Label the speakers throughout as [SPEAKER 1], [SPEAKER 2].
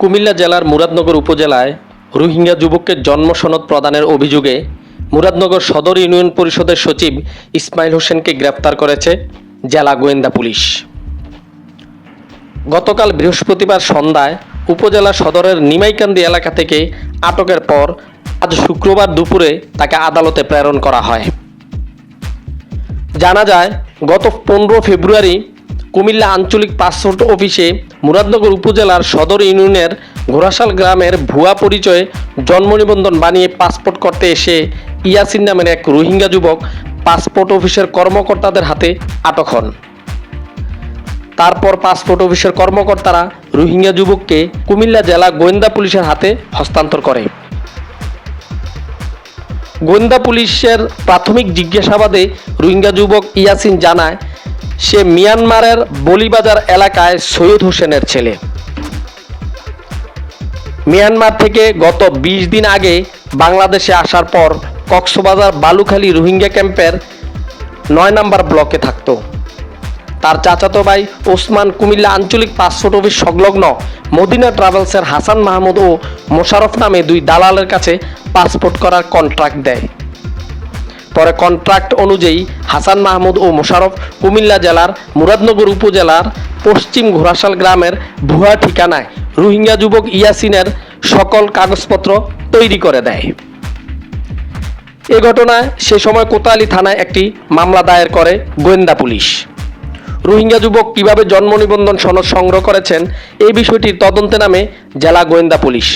[SPEAKER 1] কুমিল্লা জেলার মুরাদনগর উপজেলায় রোহিঙ্গা যুবককে জন্ম সনদ প্রদানের অভিযোগে মুরাদনগর সদর ইউনিয়ন পরিষদের সচিব ইসমাইল হোসেনকে গ্রেপ্তার করেছে জেলা গোয়েন্দা পুলিশ। গতকাল বৃহস্পতিবার সন্ধ্যায় উপজেলা সদরের নিমাইকান্দি এলাকা থেকে আটকের পর আজ শুক্রবার দুপুরে তাকে আদালতে প্রেরণ করা হয়। জানা যায়, গত পনেরো ফেব্রুয়ারি কুমিল্লা আঞ্চলিক পাসপোর্ট অফিসে মুরাদনগর উপজেলার সদর ইউনিয়নের ঘোড়াশাল গ্রামের ভুয়া পরিচয়ে জন্ম নিবন্ধন বানিয়ে পাসপোর্ট করতে এসে ইয়াসিন নামের এক রোহিঙ্গা যুবক পাসপোর্ট অফিসের কর্মকর্তাদের হাতে আটক হন। তারপর পাসপোর্ট অফিসের কর্মকর্তারা রোহিঙ্গা যুবককে কুমিল্লা জেলা গোয়েন্দা পুলিশের হাতে হস্তান্তর করে। গোয়েন্দা পুলিশের প্রাথমিক জিজ্ঞাসাবাদে রোহিঙ্গা যুবক ইয়াসিন জানায় সে মিয়ানমারের বলিবাজার এলাকায় সৈয়দ হোসেনের ছেলে। মিয়ানমার থেকে গত ২০ দিন আগে বাংলাদেশে আসার পর কক্সবাজার বালুখালী রোহিঙ্গা ক্যাম্পের নয় নম্বর ব্লকে থাকতো। তার চাচাতো ভাই ওসমান কুমিল্লা আঞ্চলিক পাসপোর্ট অফিস সংলগ্ন মদিনা ট্রাভেলসের হাসান মাহমুদ ও মোশারফ নামে দুই দালালের কাছে পাসপোর্ট করার কন্ট্রাক্ট দেয়। পরে কন্ট্রাক্ট অনুযায়ী হাসান মাহমুদ ও মোশারফ কুমিল্লা জেলার মুরাদনগর উপজেলার পশ্চিম ঘোড়াশাল গ্রামের ভুয়া ঠিকানায় রোহিঙ্গা যুবক ইয়াসিনের সকল কাগজপত্র তৈরি করে দেয়। এ ঘটনায় সে সময় কোতালি থানায় একটি মামলা দায়ের করে গোয়েন্দা পুলিশ। রোহিঙ্গা যুবক কীভাবে জন্ম নিবন্ধন সনদ সংগ্রহ করেছেন এই বিষয়টির তদন্তে নামে জেলা গোয়েন্দা পুলিশ।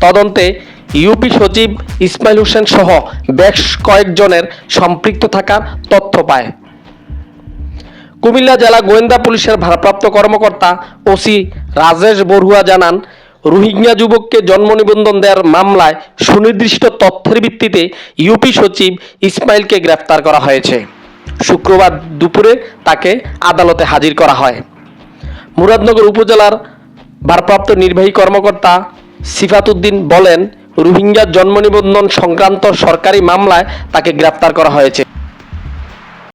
[SPEAKER 1] তদন্তে ইউপি সচিব ইসমাইল হোসেন সহ বেশ কয়েকজনের সম্পৃক্ত থাকার তথ্য পায়। কুমিল্লা জেলা গোয়েন্দা পুলিশের ভারপ্রাপ্ত কর্মকর্তা ওসি রাজেশ বড়ুয়া জানান, রোহিঙ্গা যুবককে জন্ম নিবন্ধন দেওয়ার মামলায় সুনির্দিষ্ট তথ্যের ভিত্তিতে ইউপি সচিব ইসমাইলকে গ্রেফতার করা হয়েছে। শুক্রবার দুপুরে তাকে আদালতে হাজির করা হয়। মুরাদনগর উপজেলার ভারপ্রাপ্ত নির্বাহী কর্মকর্তা সিফাতুদ্দিন বলেন রোহিঙ্গা জন্ম নিবন্ধন সংক্রান্ত সরকারি মামলায় তাকে গ্রেপ্তার করা হয়েছে।